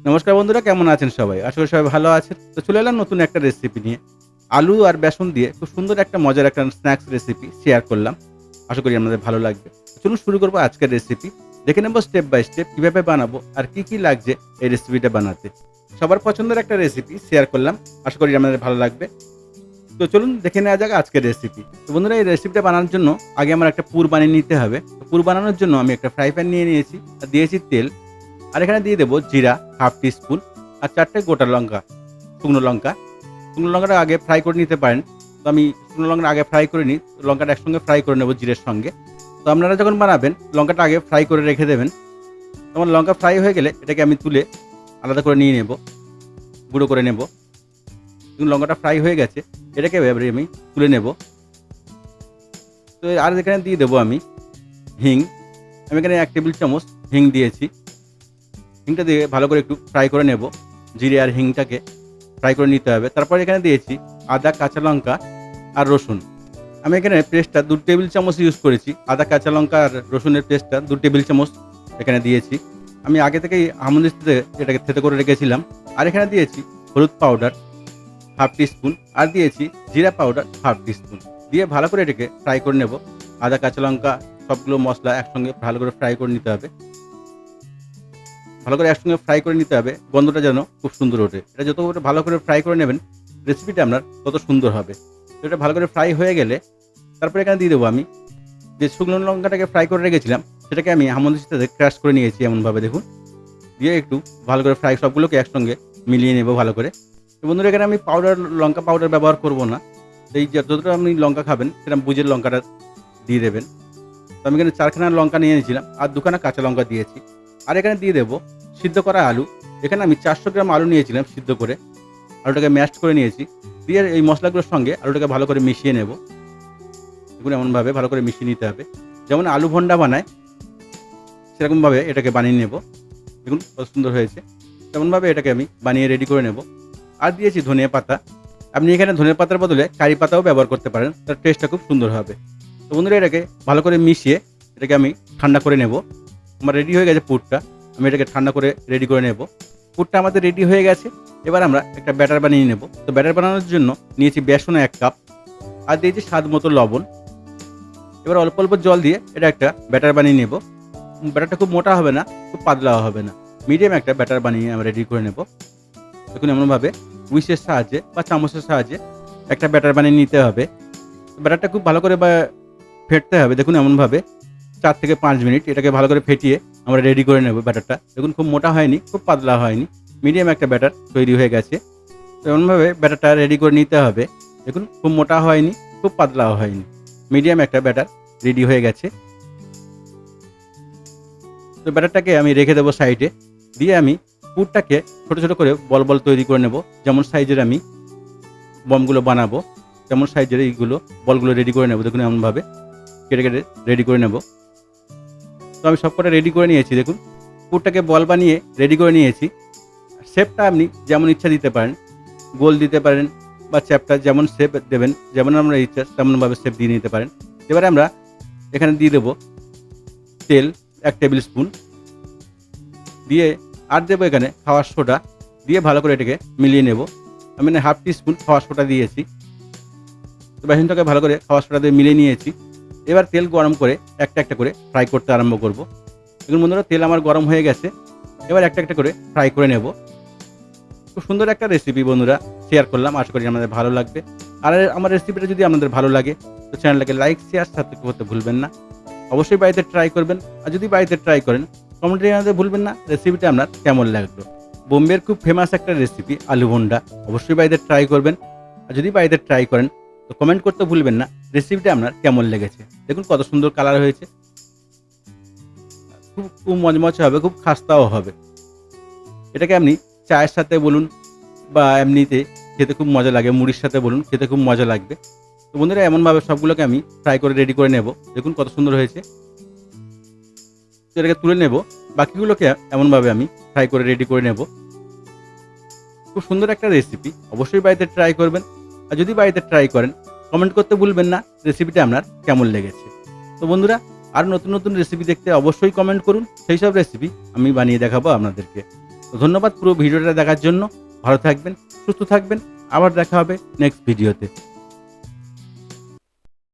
নমস্কার বন্ধুরা, কেমন আছেন সবাই? করি সবাই ভালো আছেন। তো চলে এলাম নতুন একটা রেসিপি নিয়ে। আলু আর বেসন দিয়ে খুব সুন্দর একটা মজার একটা স্ন্যাক্স রেসিপি শেয়ার করলাম। আশা করি আপনাদের ভালো লাগবে। চলুন শুরু করব আজকের রেসিপি দেখে নেব স্টেপ বাই স্টেপ কীভাবে বানাবো আর কি কি লাগছে এই রেসিপিটা বানাতে। সবার পছন্দের একটা রেসিপি শেয়ার করলাম। আশা করি আপনাদের ভালো লাগবে। তো চলুন দেখে নেওয়া যাক আজকের রেসিপি তো বন্ধুরা, এই রেসিপিটা বানানোর জন্য আগে আমার একটা পুর বানিয়ে নিতে হবে। পুর বানানোর জন্য আমি একটা ফ্রাই প্যান নিয়ে নিয়েছি। আর দিয়েছি তেল। আর এখানে দিয়ে দেবো জিরা, হাফ টি স্পুন আর চারটে গোটা লঙ্কা, শুকনো লঙ্কা। শুকনো লঙ্কাটা আগে ফ্রাই করে নিতে পারেন। তো আমি শুকনো লঙ্কাটা আগে ফ্রাই করে নিই। লঙ্কাটা একসঙ্গে ফ্রাই করে নেব জিরের সঙ্গে। তো আপনারা যখন বানাবেন, লঙ্কাটা আগে ফ্রাই করে রেখে দেবেন। তখন লঙ্কা ফ্রাই হয়ে গেলে এটাকে আমি তুলে আলাদা করে নিয়ে নেব, গুঁড়ো করে নেব। কিন্তু লঙ্কাটা ফ্রাই হয়ে গেছে। এটাকে এবারে আমি তুলে নেব। তো আর এখানে দিয়ে দেবো আমি হিং। আমি এখানে এক টেবিল চামচ হিং দিয়েছি। হিংটা দিয়ে ভালো করে একটু ফ্রাই করে নেব। জিরে আর হিংটাকে ফ্রাই করে নিতে হবে। তারপর এখানে দিয়েছি আদা, কাঁচা লঙ্কা আর রসুন। আমি এখানে পেস্টটা দু টেবিল চামচ ইউজ করেছি। আদা, কাঁচা লঙ্কা আর রসুনের পেস্টটা দু টেবিল চামচ এখানে দিয়েছি। আমি আগে থেকেই হামদিস্তিতে এটাকে থেতে করে রেখেছিলাম। আর এখানে দিয়েছি হলুদ পাউডার হাফ টিস্পুন আর দিয়েছি জিরা পাউডার হাফ টিস্পুন দিয়ে ভালো করে এটাকে ফ্রাই করে নেব। আদা, কাঁচা লঙ্কা সবগুলো মশলা একসঙ্গে ভালো করে ফ্রাই করে নিতে হবে। ভালো করে একসঙ্গে ফ্রাই করে নিতে হবে। গন্ধটা যেন খুব সুন্দর ওঠে। এটা যত ভালো করে ফ্রাই করে নেবেন রেসিপিটা আপনার তত সুন্দর হবে। এটা ভালো করে ফ্রাই হয়ে গেলে তারপরে এখানে দিয়ে দেবো আমি যে শুকনো লঙ্কাটাকে ফ্রাই করে রেখেছিলাম, সেটাকে আমি হামন্দির সাথে ক্রাশ করে নিয়েছি এমনভাবে, দেখুন। দিয়ে একটু ভালো করে ফ্রাই সবগুলোকে একসঙ্গে মিলিয়ে নেব ভালো করে। তো বন্ধুরা, এখানে আমি পাউডার লঙ্কা পাউডার ব্যবহার করব না। এই যতটা আপনি লঙ্কা খাবেন সেরকম বুঝের লঙ্কাটা দিয়ে দেবেন। তো আমি এখানে চারখানা লঙ্কা নিয়ে নিয়েছিলাম, আর দুখানা কাঁচা লঙ্কা দিয়েছি। আর এখানে দিয়ে দেবো সিদ্ধ করা আলু। এখানে আমি চারশো গ্রাম আলু নিয়েছিলাম সিদ্ধ করে। আলুটাকে ম্যাশ করে নিয়েছি। দিয়ে এই মশলাগুলোর সঙ্গে আলুটাকে ভালো করে মিশিয়ে নেব। এগুলো এমনভাবে ভালো করে মিশিয়ে নিতে হবে। যেমন আলু ভন্ডা বানায়, সেরকমভাবে এটাকে বানিয়ে নেব। দেখুন কত সুন্দর হয়েছে। তেমনভাবে এটাকে আমি বানিয়ে রেডি করে নেব। আর দিয়েছি ধনে পাতা। আপনি এখানে ধনিয়া পাতার বদলে কারি পাতাও ব্যবহার করতে পারেন। তার টেস্টটা খুব সুন্দর হবে। তো বন্ধুরা এটাকে ভালো করে মিশিয়ে এটাকে আমি ঠান্ডা করে নেব। আমার রেডি হয়ে গেছে পুরটা। আমি এটাকে ঠান্ডা করে রেডি করে নেব। পুরটা আমাদের রেডি হয়ে গেছে। এবার আমরা একটা ব্যাটার বানিয়ে নেব। তো ব্যাটার বানানোর জন্য নিয়েছি বেসন এক কাপ আর দিয়েছি স্বাদ মতো লবণ। এবার অল্প অল্প জল দিয়ে এটা একটা ব্যাটার বানিয়ে নেব। ব্যাটারটা খুব মোটা হবে না, খুব পাতলাও হবে না। মিডিয়াম একটা ব্যাটার বানিয়ে আমরা রেডি করে নেব। দেখুন এমনভাবে উইসের সাহায্যে বা চামচের সাহায্যে একটা ব্যাটার বানিয়ে নিতে হবে। ব্যাটারটা খুব ভালো করে বা ফেটতে হবে। দেখুন এমনভাবে চার থেকে পাঁচ মিনিট এটাকে ভালো করে ফেটিয়ে আমরা রেডি করে নেব ব্যাটারটা। দেখুন খুব মোটা হয়নি, খুব পাতলা হয়নি মিডিয়াম একটা ব্যাটার তৈরি হয়ে গেছে। এমনভাবে ব্যাটারটা রেডি করে নিতে হবে। দেখুন খুব মোটা হয়নি, খুব পাতলাও হয়নি মিডিয়াম একটা ব্যাটার রেডি হয়ে গেছে। তো ব্যাটারটাকে আমি রেখে দেবো সাইডে দিয়ে আমি পুরটাকে ছোটো ছোটো করে বল বল তৈরি করে নেব। যেমন সাইজের আমি বমগুলো বানাবো, তেমন সাইজের এইগুলো বলগুলো রেডি করে নেব। দেখুন এমনভাবে কেটে কেটে রেডি করে নেব। তো আমি সবকটা রেডি করে নিয়েছি, দেখুন। পুরটাকে বল বানিয়ে রেডি করে নিয়েছি। শেপটা আপনি যেমন ইচ্ছা দিতে পারেন, গোল দিতে পারেন বা চ্যাপটা যেমন শেপ দেবেন, যেমন আমরা ইচ্ছা তেমনভাবে শেপ দিয়ে নিতে পারেন। এবারে আমরা এখানে দিয়ে দেবো তেল এক টেবিল স্পুন দিয়ে আর দেবো এখানে খাওয়ার সোডা। দিয়ে ভালো করে এটাকে মিলিয়ে নেব। আমি হাফ টি স্পুন খাওয়ার সোডা দিয়েছি। বেসনটাকে ভালো করে খাওয়ার সোডা দিয়ে মিলিয়ে নিয়েছি। এবার তেল গরম করে একটা একটা করে ফ্রাই করতে আরম্ভ করব। দেখুন বন্ধুরা, তেল আমার গরম হয়ে গেছে। এবার একটা একটা করে ফ্রাই করে নেব। খুব সুন্দর একটা রেসিপি বন্ধুরা শেয়ার করলাম। আশা করি আমাদের ভালো লাগবে। আর আমার রেসিপিটা যদি আপনাদের ভালো লাগে, তো চ্যানেলটাকে লাইক শেয়ার সাথে করতে ভুলবেন না। অবশ্যই বাড়িতে ট্রাই করবেন। আর যদি বাড়িতে ট্রাই করেন কমেন্টে জানাতে ভুলবেন না। রেসিপিটা আপনার কেমন লাগল? বোম্বের খুব ফেমাস একটা রেসিপি আলু ভন্ডা। অবশ্যই বাড়িতে ট্রাই করবেন। আর যদি বাড়িতে ট্রাই করেন, তো কমেন্ট করতে ভুলবেন না। রেসিপিটা আপনার কেমন লেগেছে? দেখুন কত সুন্দর কালার হয়েছে। খুব খুব মজমচে হবে, খুব খাস্তাও হবে। এটাকে আপনি চায়ের সাথে বলুন বা এমনিতে খেতে খুব মজা লাগে, মুড়ির সাথে বলুন, খেতে খুব মজা লাগবে। তো বন্ধুরা, এমনভাবে সবগুলোকে আমি ফ্রাই করে রেডি করে নেব। দেখুন কত সুন্দর হয়েছে। এটাকে তুলে নেব। বাকিগুলোকে এমনভাবে আমি ফ্রাই করে রেডি করে নেব। খুব সুন্দর একটা রেসিপি অবশ্যই বাড়িতে ট্রাই করবেন। আর যদি বাড়িতে ট্রাই করেন কমেন্ট করতে ভুলবেন না রেসিপিটা আপনার কেমন লেগেছে। তো বন্ধুরা, আর নতুন নতুন রেসিপি দেখতে অবশ্যই কমেন্ট করুন, সেই সব রেসিপি আমি বানিয়ে দেখাবো আপনাদেরকে। ধন্যবাদ পুরো ভিডিওটা দেখার জন্য, ভালো থাকবেন, সুস্থ থাকবেন, আবার দেখা হবে নেক্সট ভিডিওতে